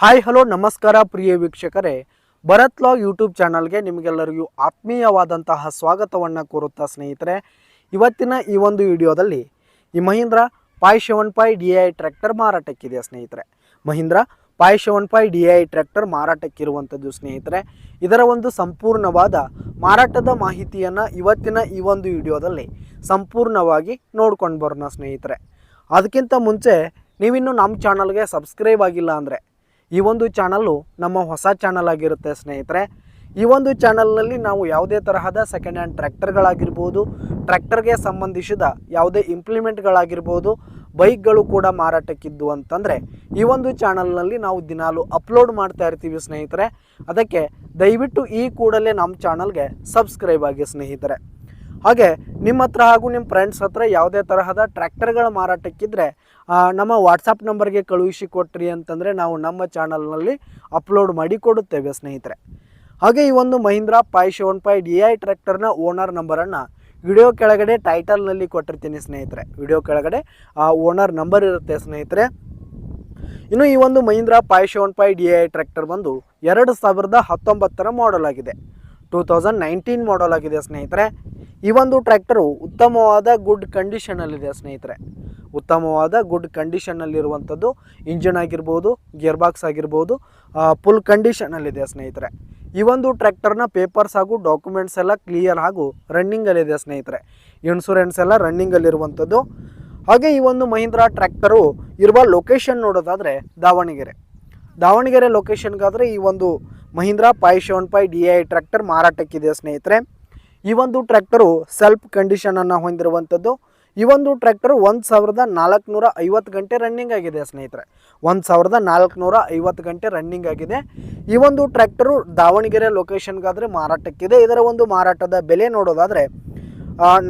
Hi hello ನಮಸ್ಕಾರ ಪ್ರಿಯ ವೀಕ್ಷಕರೇ. Bharat log YouTube ಚಾನಲ್ಗೆ ನಿಮಗೆಲ್ಲರಿಗೂ ಆತ್ಮೀಯವಾದಂತಹ ಸ್ವಾಗತವನ್ನು ಕೋರುತ್ತಾ ಸ್ನೇಹಿತರೆ. ಇವತ್ತಿನ ಈ ಒಂದು ವಿಡಿಯೋದಲ್ಲಿ ಈ Mahindra five seven five D I tractor ಮಾರಾಟಕ್ಕಿದೆ ಸ್ನೇಹಿತರೆ? Mahindra five seven five D I tractor ಮಾರಾಟಕ್ಕಿರುವಂಥದ್ದು ಸ್ನೇಹಿತರೆ. ಇದರ ಒಂದು ಸಂಪೂರ್ಣವಾದ ಮಾರಾಟದ ಮಾಹಿತಿಯನ್ನು ಇವತ್ತಿನ ಈ ಒಂದು ವಿಡಿಯೋದಲ್ಲಿ ಸಂಪೂರ್ಣವಾಗಿ ನೋಡ್ಕೊಂಡು ಬರೋಣ ಸ್ನೇಹಿತರೆ. ಅದಕ್ಕಿಂತ ಮುಂಚೆ ನೀವಿನ್ನು ನಮ್ಮ ಚಾನಲ್ಗೆ ಸಬ್ಸ್ಕ್ರೈಬ್ ಆಗಿಲ್ಲ ಅಂದರೆ ಈ ಒಂದು ಚಾನಲ್ಲು ನಮ್ಮ ಹೊಸ ಚಾನಲ್ ಆಗಿರುತ್ತೆ, ಸ್ನೇಹಿತರೆ. ಈ ಒಂದು ಚಾನಲ್ನಲ್ಲಿ ನಾವು ಯಾವುದೇ ತರಹದ ಸೆಕೆಂಡ್ ಹ್ಯಾಂಡ್ ಟ್ರ್ಯಾಕ್ಟರ್ಗಳಾಗಿರ್ಬೋದು, ಟ್ರ್ಯಾಕ್ಟರ್ಗೆ ಸಂಬಂಧಿಸಿದ ಯಾವುದೇ ಇಂಪ್ಲಿಮೆಂಟ್ಗಳಾಗಿರ್ಬೋದು ಬೈಕ್ಗಳು ಕೂಡ ಮಾರಾಟಕ್ಕಿದ್ದು ಅಂತಂದರೆ, ಈ ಒಂದು ಚಾನಲ್ನಲ್ಲಿ ನಾವು ದಿನಾಲು ಅಪ್ಲೋಡ್ ಮಾಡ್ತಾ ಇರ್ತೀವಿ, ಸ್ನೇಹಿತರೆ. ಅದಕ್ಕೆ ದಯವಿಟ್ಟು ಈ ಕೂಡಲೇ ನಮ್ಮ ಚಾನಲ್ಗೆ ಸಬ್ಸ್ಕ್ರೈಬ್ ಆಗಿ, ಸ್ನೇಹಿತರೆ. ಹಾಗೆ ನಿಮ್ಮ ಹತ್ರ ಹಾಗೂ ನಿಮ್ಮ ಫ್ರೆಂಡ್ಸ್ ಹತ್ರ ಯಾವುದೇ ತರಹದ ಟ್ರ್ಯಾಕ್ಟರ್ಗಳ ಮಾರಾಟಕ್ಕಿದ್ರೆ ನಮ್ಮ ವಾಟ್ಸಪ್ ನಂಬರ್ಗೆ ಕಳುಹಿಸಿ ಕೊಟ್ರಿ ಅಂತಂದರೆ ನಾವು ನಮ್ಮ ಚಾನಲ್ನಲ್ಲಿ ಅಪ್ಲೋಡ್ ಮಾಡಿ ಕೊಡುತ್ತೇವೆ ಸ್ನೇಹಿತರೆ. ಹಾಗೆ ಈ ಒಂದು Mahindra five seven five D I ಟ್ರ್ಯಾಕ್ಟರ್ನ ಓನರ್ ನಂಬರನ್ನು ವಿಡಿಯೋ ಕೆಳಗಡೆ ಟೈಟಲ್ನಲ್ಲಿ ಕೊಟ್ಟಿರ್ತೀನಿ ಸ್ನೇಹಿತರೆ. ವಿಡಿಯೋ ಕೆಳಗಡೆ, ಆ ಓನರ್ ನಂಬರ್ ಇರುತ್ತೆ ಸ್ನೇಹಿತರೆ. ಇನ್ನು ಈ ಒಂದು Mahindra five seven five D I tractor ಬಂದು ಎರಡು ಸಾವಿರದ ಹತ್ತೊಂಬತ್ತರ ಮಾಡಲ್ ಆಗಿದೆ. ಟೂ ತೌಸಂಡ್ ನೈನ್ಟೀನ್ ಮಾಡಲ್ ಆಗಿದೆ ಸ್ನೇಹಿತರೆ. ಈ ಒಂದು ಟ್ರ್ಯಾಕ್ಟರು ಉತ್ತಮವಾದ ಗುಡ್ ಕಂಡೀಷನಲ್ಲಿದೆ ಸ್ನೇಹಿತರೆ. ಉತ್ತಮವಾದ ಗುಡ್ ಕಂಡೀಷನ್ನಲ್ಲಿರುವಂಥದ್ದು ಇಂಜಿನ್ ಆಗಿರ್ಬೋದು ಗೇರ್ ಬಾಕ್ಸ್ ಆಗಿರ್ಬೋದು ಫುಲ್ ಕಂಡೀಷನಲ್ಲಿದೆ ಸ್ನೇಹಿತರೆ. ಈ ಒಂದು ಟ್ರ್ಯಾಕ್ಟರ್ನ ಪೇಪರ್ಸ್ ಹಾಗೂ ಡಾಕ್ಯುಮೆಂಟ್ಸ್ ಎಲ್ಲ ಕ್ಲಿಯರ್ ಹಾಗೂ ರನ್ನಿಂಗಲ್ಲಿದೆ ಸ್ನೇಹಿತರೆ. ಇನ್ಶೂರೆನ್ಸ್ ಎಲ್ಲ ರನ್ನಿಂಗಲ್ಲಿರುವಂಥದ್ದು ಹಾಗೆ ಈ ಒಂದು ಮಹೀಂದ್ರ ಟ್ರ್ಯಾಕ್ಟರು ಇರುವ ಲೊಕೇಶನ್ ನೋಡೋದಾದರೆ ದಾವಣಗೆರೆ. ದಾವಣಗೆರೆ ಲೊಕೇಶನ್ಗಾದರೆ ಈ ಒಂದು Mahindra five seven five D I tractor ಮಾರಾಟಕ್ಕಿದೆ ಸ್ನೇಹಿತರೆ. ಈ ಒಂದು ಟ್ರ್ಯಾಕ್ಟರು ಸೆಲ್ಫ್ ಕಂಡೀಷನನ್ನು ಹೊಂದಿರುವಂಥದ್ದು ಈ ಒಂದು ಟ್ರ್ಯಾಕ್ಟರ್ ಒಂದು ಸಾವಿರದ ನಾಲ್ಕುನೂರ ಐವತ್ತು ಗಂಟೆ ರನ್ನಿಂಗ್ ಆಗಿದೆ ಸ್ನೇಹಿತರೆ. ಒಂದು ಸಾವಿರದ ನಾಲ್ಕುನೂರ ಐವತ್ತು ಗಂಟೆ ರನ್ನಿಂಗ್ ಆಗಿದೆ. ಈ ಒಂದು ಟ್ರ್ಯಾಕ್ಟರು ದಾವಣಗೆರೆ ಲೊಕೇಶನ್ಗಾದರೆ ಮಾರಾಟಕ್ಕಿದೆ. ಇದರ ಒಂದು ಮಾರಾಟದ ಬೆಲೆ ನೋಡೋದಾದರೆ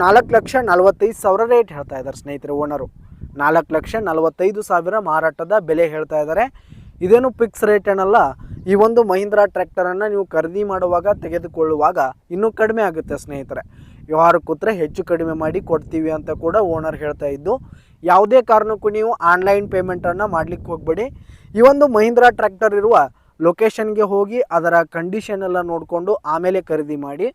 ನಾಲ್ಕು ಲಕ್ಷ ನಲವತ್ತೈದು ಸಾವಿರ ರೇಟ್ ಹೇಳ್ತಾ ಇದ್ದಾರೆ ಸ್ನೇಹಿತರೆ ಓನರು. ನಾಲ್ಕು ಲಕ್ಷ ನಲವತ್ತೈದು ಸಾವಿರ ಮಾರಾಟದ ಬೆಲೆ ಹೇಳ್ತಾ ಇದ್ದಾರೆ. ಇದೇನು ಫಿಕ್ಸ್ ರೇಟ್ ಏನಲ್ಲ ಈ ಒಂದು ಮಹೀಂದ್ರ ಟ್ರ್ಯಾಕ್ಟರನ್ನು ನೀವು ಖರೀದಿ ಮಾಡುವಾಗ, ತೆಗೆದುಕೊಳ್ಳುವಾಗ ಇನ್ನೂ ಕಡಿಮೆ ಆಗುತ್ತೆ ಸ್ನೇಹಿತರೆ. ವ್ಯವಹಾರ ಕೂತ್ರೆ ಹೆಚ್ಚು ಕಡಿಮೆ ಮಾಡಿ ಕೊಡ್ತೀವಿ ಅಂತ ಕೂಡ ಓನರ್ ಹೇಳ್ತಾ ಇದ್ದು, ಯಾವುದೇ ಕಾರಣಕ್ಕೂ ನೀವು ಆನ್ಲೈನ್ ಪೇಮೆಂಟನ್ನು ಮಾಡಲಿಕ್ಕೆ ಹೋಗಬೇಡಿ. ಈ ಒಂದು ಮಹೀಂದ್ರಾ ಟ್ರ್ಯಾಕ್ಟರ್ ಇರುವ ಲೊಕೇಶನ್ಗೆ ಹೋಗಿ ಅದರ ಕಂಡೀಷನ್ ಎಲ್ಲ ನೋಡಿಕೊಂಡು ಆಮೇಲೆ ಖರೀದಿ ಮಾಡಿ.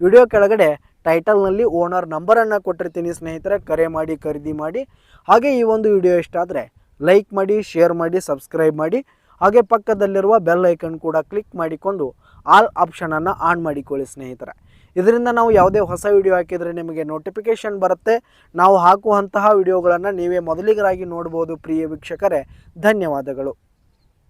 ವಿಡಿಯೋ ಕೆಳಗಡೆ ಟೈಟಲ್ನಲ್ಲಿ ಓನರ್ ನಂಬರನ್ನು ಕೊಟ್ಟಿರ್ತೀನಿ ಸ್ನೇಹಿತರೆ, ಕರೆ ಮಾಡಿ, ಖರೀದಿ ಮಾಡಿ. ಹಾಗೆ ಈ ಒಂದು ವಿಡಿಯೋ ಇಷ್ಟ ಆದರೆ ಲೈಕ್ ಮಾಡಿ ಶೇರ್ ಮಾಡಿ ಸಬ್ಸ್ಕ್ರೈಬ್ ಮಾಡಿ. ಹಾಗೆ ಪಕ್ಕದಲ್ಲಿರುವ ಬೆಲ್ ಐಕನ್ ಕೂಡ ಕ್ಲಿಕ್ ಮಾಡಿಕೊಂಡು ಆಲ್ ಆಪ್ಷನನ್ನು ಆನ್ ಮಾಡಿಕೊಳ್ಳಿ ಸ್ನೇಹಿತರೆ. ಇದರಿಂದ ನಾವು ಯಾವುದೇ ಹೊಸ ವಿಡಿಯೋ ಹಾಕಿದರೆ ನಿಮಗೆ ನೋಟಿಫಿಕೇಷನ್ ಬರುತ್ತೆ. ನಾವು ಹಾಕುವಂತಹ ವಿಡಿಯೋಗಳನ್ನು ನೀವೇ ಮೊದಲಿಗರಾಗಿ ನೋಡ್ಬೋದು ಪ್ರಿಯ ವೀಕ್ಷಕರೇ. ಧನ್ಯವಾದಗಳು.